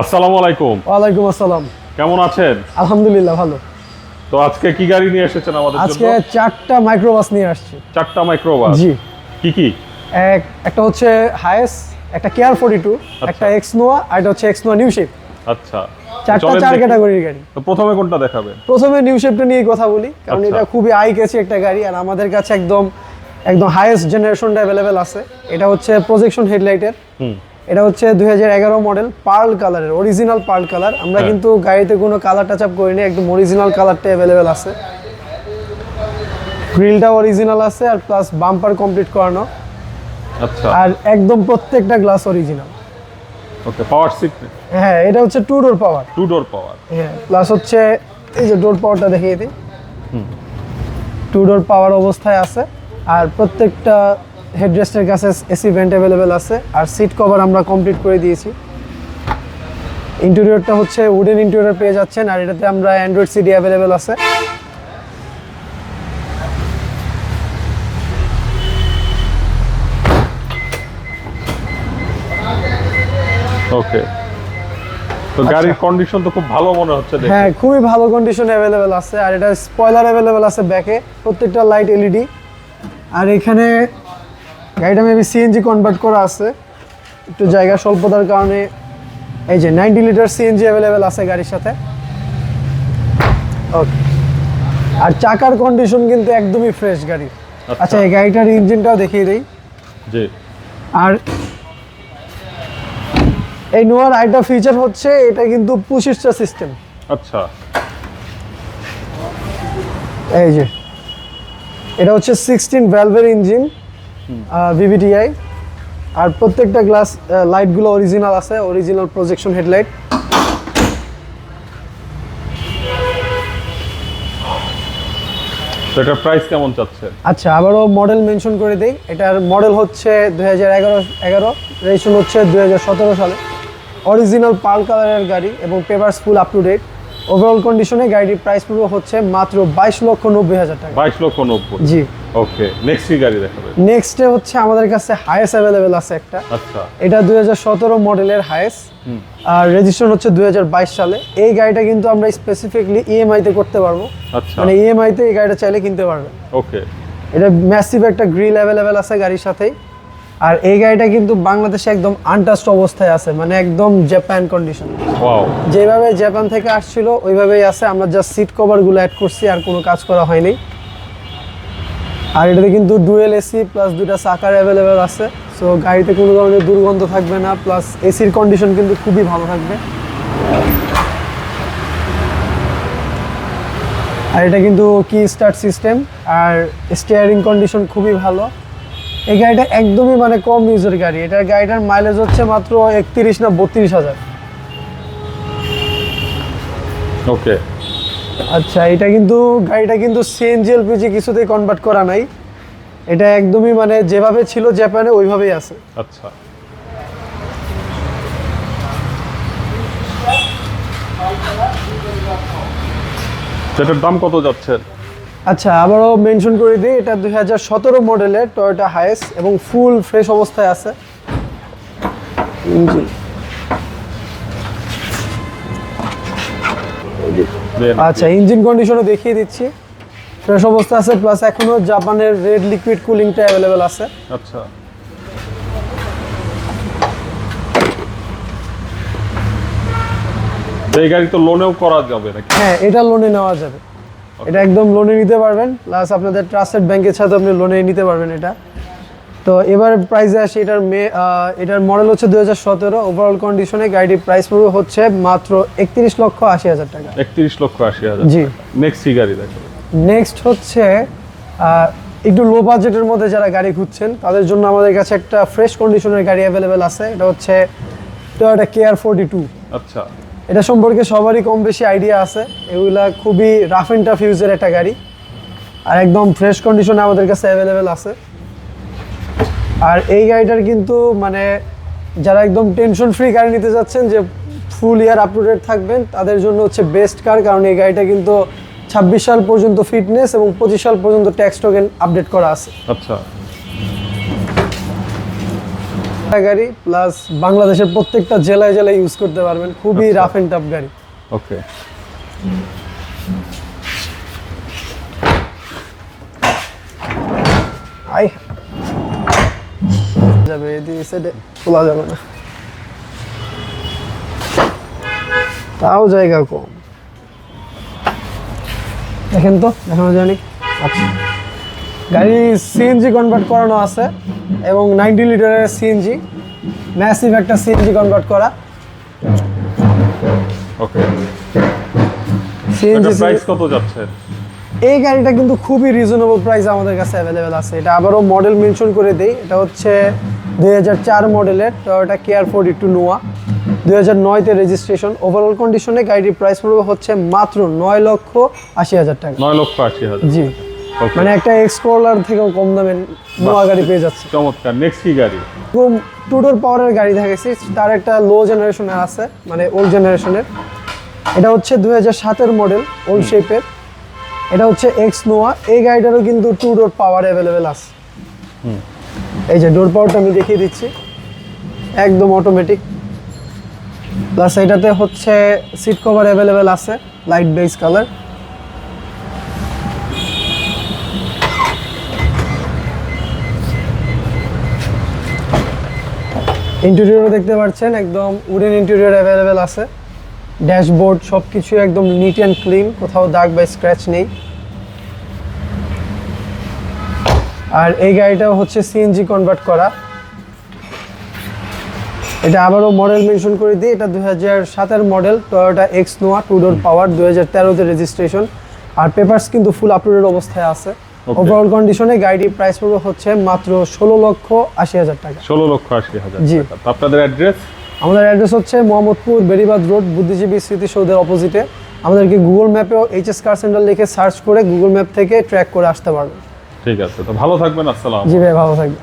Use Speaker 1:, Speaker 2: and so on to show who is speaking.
Speaker 1: আসসালামু আলাইকুম।
Speaker 2: ওয়ালাইকুম আসসালাম।
Speaker 1: কেমন আছেন?
Speaker 2: আলহামদুলিল্লাহ ভালো।
Speaker 1: তো আজকে কি গাড়ি নিয়ে এসেছেন আমাদের
Speaker 2: আজকে চারটা মাইক্রোবাস নিয়ে আসছি।
Speaker 1: চারটা মাইক্রোবাস
Speaker 2: জি।
Speaker 1: কি কি?
Speaker 2: এক একটা হচ্ছে হায়েস একটা কেয়ার ফোর্টি টু একটা এক্স নোয়া আর একটা হচ্ছে এক্স নোয়া নিউ শেপ
Speaker 1: আচ্ছা।
Speaker 2: চারটা চার। ক্যাটাগরির গাড়ি।
Speaker 1: তো প্রথমে কোনটা দেখাবেন?
Speaker 2: প্রথমে নিউ শেপটা নিয়ে কথা বলি কারণ
Speaker 1: আচ্ছা।
Speaker 2: এটা খুবই আই কেছি একটা গাড়ি আর আমাদের কাছে একদম একদম হাইয়েস্ট জেনারেশনটা অ্যাভেলেবেল আছে। এটা হচ্ছে প্রজেকশন হেডলাইটের
Speaker 1: হুম।
Speaker 2: এটা হচ্ছে দু হাজার এগারো মডেল পার্ল কালারের অরিজিনাল পার্ল কালার আমরা
Speaker 1: হ্যাঁ।
Speaker 2: কিন্তু গাড়িতে কোনো কালার টাচ আপ করিনি একদম অরিজিনাল কালারটা অ্যাভেলেবেল আছে। গ্রিলটা অরিজিনাল আছে আর প্লাস বাম্পার কমপ্লিট করানো।
Speaker 1: আচ্ছা।
Speaker 2: আর একদম প্রত্যেকটা glass original
Speaker 1: okay power seat
Speaker 2: হ্যাঁ এটা হচ্ছে two door power
Speaker 1: two door power
Speaker 2: হ্যাঁ প্লাস হচ্ছে এই যে ডোর পাওয়ারটা দেখিয়ে দিই।
Speaker 1: হুম।
Speaker 2: টু ডোর পাওয়ার অবস্থায় আছে। আর প্রত্যেকটা হেডরেস্টের কাছে এসি ভেন্ট অ্যাভেলেবেল আছে। আর সিট কভার আমরা কমপ্লিট করে দিয়েছি। ইন্টেরিয়রটা হচ্ছে উডেন ইন্টেরিয়র পেয়ে যাচ্ছেন আর এটাতে আমরা অ্যান্ড্রয়েড সিডি অ্যাভেলেবেল আছে।
Speaker 1: ওকে তো গাড়ির কন্ডিশন তো খুব ভালো মনে হচ্ছে দেখে
Speaker 2: হ্যাঁ খুবই ভালো কন্ডিশন অ্যাভেলেবেল আছে আর এটা স্পয়লার অ্যাভেলেবেল আছে ব্যাকে প্রত্যেকটা লাইট এলইডি আর এখানে গাড়িটা মেবি সিএনজি কনভার্ট করা আছে। একটু জায়গা স্বল্পতার কারণে এই যে নাইনটি লিটার সিএনজি অ্যাভেলেবেল আছে গাড়ির সাথে। ওকে আর চাকার কন্ডিশন কিন্তু একদমই ফ্রেশ গাড়ির। আচ্ছা। এই গাড়িটার ইঞ্জিনটাও দেখিয়ে দিই।
Speaker 1: জি।
Speaker 2: আর এই নোয়ার আরেকটা ফিচার হচ্ছে এটা কিন্তু পুশিস্টার সিস্টেম
Speaker 1: আচ্ছা।
Speaker 2: এই যে এটা হচ্ছে সিক্সটিন ভ্যালভের ইঞ্জিন ভিভিটিআই আর প্রত্যেকটা গ্লাস লাইটগুলো অরিজিনাল আছে অরিজিনাল প্রজেকশন হেডলাইট
Speaker 1: তো এটার প্রাইস কেমন চাচ্ছেন
Speaker 2: আচ্ছা আবারও মডেল মেনশন করে দেই। এটার মডেল হচ্ছে দুই হাজার এগারো এগারো রেজিস্ট্রেশন হচ্ছে দুই হাজার সতেরো সালে। অরিজিনাল পার্ল কালারের গাড়ি এবং papers full up to date overall কন্ডিশনে গাড়িটির প্রাইস পড়বে হচ্ছে মাত্র বাইশ লক্ষ নব্বই হাজার টাকা।
Speaker 1: বাইশ লক্ষ নব্বই।
Speaker 2: জি।
Speaker 1: ওকে নেক্সট কি গাড়ি দেখাবেন?
Speaker 2: নেক্সটে হচ্ছে আমাদের কাছে হায়েস্ট অ্যাভেলেবেল আছে একটা।
Speaker 1: আচ্ছা।
Speaker 2: এটা দুই হাজার সতেরো মডেলের হায়েস্ট আর রেজিস্ট্রেশন হচ্ছে দুই হাজার বাইশ সালে। এই গাড়িটা কিন্তু আমরা স্পেসিফিকলি ইএমআইতে করতে পারব।
Speaker 1: আচ্ছা।
Speaker 2: মানে ইএমআইতে এই গাড়িটা চাইলে কিনতে পারবে।
Speaker 1: ওকে।
Speaker 2: এটা ম্যাসিভ একটা গ্রিল অ্যাভেলেবেল আছে গাড়ির সাথেই। আর এই গাড়িটা কিন্তু বাংলাদেশে একদম আনটাস্ট অবস্থায় আছে। মানে একদম জাপান কন্ডিশন যেভাবে জাপান থেকে আসছিল ওইভাবেই আছে। আমরা জাস্ট সিট কভারগুলো অ্যাড করছি আর কোনো কাজ করা হয়নি। আর এটাতে কিন্তু ডুয়েল এসি প্লাস দুটা চাকার অ্যাভেলেবেল আছে। সো গাড়িতে কোনো ধরনের দুর্গন্ধ থাকবে না প্লাস এসির কন্ডিশন কিন্তু খুবই ভালো থাকবে। আর এটা কিন্তু কি স্টার্ট সিস্টেম আর স্টিয়ারিং কন্ডিশন খুবই ভালো। এই গাড়িটা একদমই মানে কম ইউজের গাড়ি। এটার গাড়িটার মাইলেজ হচ্ছে মাত্র একত্রিশ না বত্রিশ হাজার।
Speaker 1: ওকে
Speaker 2: আচ্ছা এটা কিন্তু গাড়িটা কিন্তু সিএনজি এলপিজি কিছুতেই কনভার্ট করা নাই। এটা একদমই মানে যেভাবে ছিল জাপানে ওইভাবেই আছে।
Speaker 1: আচ্ছা। সেটার দাম কত যাচ্ছে?
Speaker 2: আচ্ছা আবারও মেনশন করে দিই এটা দুই হাজার সতেরো মডেলের টয়োটা হায়েস এবং ফুল ফ্রেশ অবস্থায় আছে। ইঞ্জিন আচ্ছা ইঞ্জিন কন্ডিশনও দেখিয়ে দিচ্ছি। ফ্রেশ অবস্থা আছে প্লাস এখনও জাপানের রেড লিকুইড কুলিংটা অ্যাভেলেবেল আছে।
Speaker 1: আচ্ছা। এই গাড়ি তো লোনেও করা যাবে নাকি?
Speaker 2: হ্যাঁ এটা লোনে নেওয়া যাবে। এটা একদম লোনে নিতে পারবেন প্লাস আপনাদের ট্রাস্টেড ব্যাংকের সাথে আপনি লোনে নিতে পারবেন এটা। তো এবার প্রাইসে আসি এটার মে এটার মডেল হচ্ছে দু হাজার সতেরো। ওভারঅল কন্ডিশনে গাড়িটির প্রাইস পড়বে হচ্ছে মাত্র একত্রিশ লক্ষ আশি হাজার টাকা।
Speaker 1: একত্রিশ লক্ষ আশি হাজার
Speaker 2: জি।
Speaker 1: নেক্সট কি গাড়ি দেখাবে
Speaker 2: নেক্সট হচ্ছে একটু লো বাজেটের মধ্যে যারা গাড়ি খুঁজছেন তাদের জন্য আমাদের কাছে একটা ফ্রেশ কন্ডিশনের গাড়ি অ্যাভেলেবেল আছে। এটা হচ্ছে টয়োটা কেয়ার ফোর্টি টু
Speaker 1: আচ্ছা।
Speaker 2: এটা সম্পর্কে সবারই কম বেশি আইডিয়া আছে। এগুলা খুবই রাফ অ্যান্ড টাফ ইউজের একটা গাড়ি। আর একদম ফ্রেশ কন্ডিশনে আমাদের কাছে অ্যাভেলেবেল আছে। আর এই গাড়িটার কিন্তু মানে যারা একদম টেনশন ফ্রি গাড়ি নিতে যাচ্ছেন যে full year up to date থাকবেন তাদের জন্য হচ্ছে বেস্ট কার কারণ এই গাড়িটা কিন্তু ছাব্বিশ সাল পর্যন্ত ফিটনেস এবং পঁচিশ সাল পর্যন্ত ট্যাক্স টোকেন আপডেট করা আছে।
Speaker 1: আচ্ছা।
Speaker 2: গাড়ি প্লাস বাংলাদেশের প্রত্যেকটা জেলায় জেলায় ইউজ করতে পারবেন। খুবই। রাফ অ্যান্ড টাফ গাড়ি।
Speaker 1: ওকে
Speaker 2: যাবে এদিকে সাইডে খোলা যাবে না। তাও জায়গা কম। দেখেন তো দেখানো যায়নি আচ্ছা। গাড়ি সিএনজি কনভার্ট করানো আছে এবং নাইনটি লিটারের সিএনজি ম্যাসিভ একটা সিএনজি কনভার্ট করা।
Speaker 1: ওকে
Speaker 2: সিএনজি
Speaker 1: প্রাইস কত যাচ্ছে?
Speaker 2: এই গাড়িটা কিন্তু খুবই রিজনেবল প্রাইস আমাদের কাছে অ্যাভেলেবেল আছে। এটা আবারও মডেল মেনশন করে দেই। এটা হচ্ছে দুই হাজার চার মডেলের Toyota KR forty two Noah দুই হাজার নয়তে রেজিস্ট্রেশন ওভারঅল কন্ডিশনে গাড়িটির প্রাইস পড়বে হচ্ছে মাত্র নয় লক্ষ আশি হাজার টাকা।
Speaker 1: নয় লক্ষ আশি হাজার।
Speaker 2: জি. মানে একটা এক্সকোলার থেকেও কম দামে নোয়া গাড়ি পেয়ে যাচ্ছে।
Speaker 1: চমৎকার। নেক্সট কি গাড়ি?
Speaker 2: এবং টুডোর পাওয়ারের গাড়ি দেখেছি তার একটা লো জেনারেশনের আছে মানে ওল্ড জেনারেশনের এটা হচ্ছে দুই হাজার সাতের মডেল ওল্ড শেপের এটা হচ্ছে এক্স নোয়া এই গাড়িটারও কিন্তু টু ডোর পাওয়ার অ্যাভেলেবেল আছে। এই যে ডোর পাওয়ারটা আমি দেখিয়ে দিচ্ছি। একদম অটোমেটিক প্লাস এটাতে হচ্ছে সিট কভার অ্যাভেলেবেল আছে লাইট বেস কালার ইন্টেরিয়রও দেখতে পাচ্ছেন একদম উডেন ইন্টেরিয়র অ্যাভেলেবেল আছে। ড্যাশবোর্ড সব কিছু একদম নিট অ্যান্ড ক্লিন কোথাও দাগ বা স্ক্র্যাচ নেই। আর এই গাড়িটাও হচ্ছে সিএনজি কনভার্ট করা। এটা আবারও মডেল মেনশন করে দিই এটা দুই হাজার model Toyota X Noah two door power দুই হাজার তেরোতে রেজিস্ট্রেশন আর পেপার্স কিন্তু ফুল আপলোডেড অবস্থায় আছে. ওভারঅল কন্ডিশনে গাড়িটির প্রাইস পড়বে হচ্ছে মাত্র ষোলো লক্ষ আশি হাজার টাকা।
Speaker 1: ষোলো লক্ষ আশি হাজার
Speaker 2: জি।
Speaker 1: আপনাদের অ্যাড্রেস
Speaker 2: আমাদের অ্যাড্রেস হচ্ছে মোহাম্মদপুর বেরিবাদ রোড বুদ্ধিজীবী স্মৃতিসৌধের অপোজিটে আমাদেরকে গুগল ম্যাপেও এইচএস কার সেন্টার লিখে সার্চ করে গুগল ম্যাপ থেকে ট্র্যাক করে আসতে পারবেন।
Speaker 1: ঠিক আছে তো ভালো থাকবেন আসসালাম
Speaker 2: জি ভাই ভালো থাকবেন।